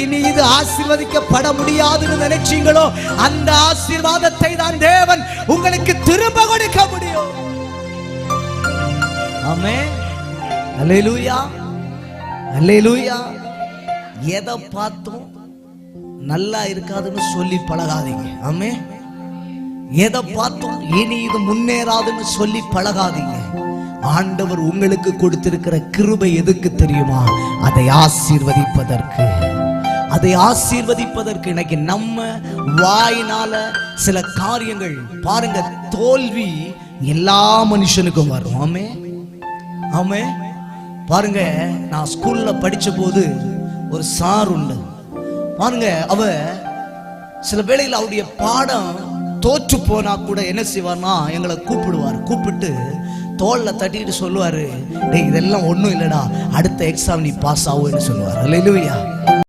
இனி இது ஆசீர்வதிக்கப்பட முடியாதுன்னு நினைச்சீங்களோ அந்த ஆசீர்வாதத்தை தான் தேவன் உங்களுக்கு திரும்ப கொடுக்க முடியும். ஆமே அல்லேலூயா. அல்லேலூயா. எதை பார்த்தும் நல்லா இருக்காதுன்னு சொல்லி பழகாதீங்க. ஆமே எதை பார்த்தும் இனி இது முன்னேறாதுன்னு சொல்லி பழகாதீங்க. ஆண்டவர் உங்களுக்கு கொடுத்திருக்கிற கிருபை எதுக்கு தெரியுமா? அதை ஆசீர்வதிப்பதற்கு. அதை ஆசீர்வதிப்பதற்கு இன்னைக்கு நம்ம வாயினால சில காரியங்கள் பாருங்க தோல்வி எல்லா மனுஷனுக்கும் வரும். ஆமே? ஆமே? பாருங்க நான் ஸ்கூல்ல படிச்ச போது ஒரு சார் உண்டு. பாருங்க அவ சில வேளையில் அவருடைய பாடம் தோற்று போனா கூட என்ன செய்வார்னா எங்களை கூப்பிடுவார். கூப்பிட்டு தோல்ல தட்டிட்டு சொல்லுவாரு டேய் இதெல்லாம் ஒன்றும் இல்லடா அடுத்த எக்ஸாம் நீ பாஸ் ஆகுன்னு சொல்லுவார். இல்லையா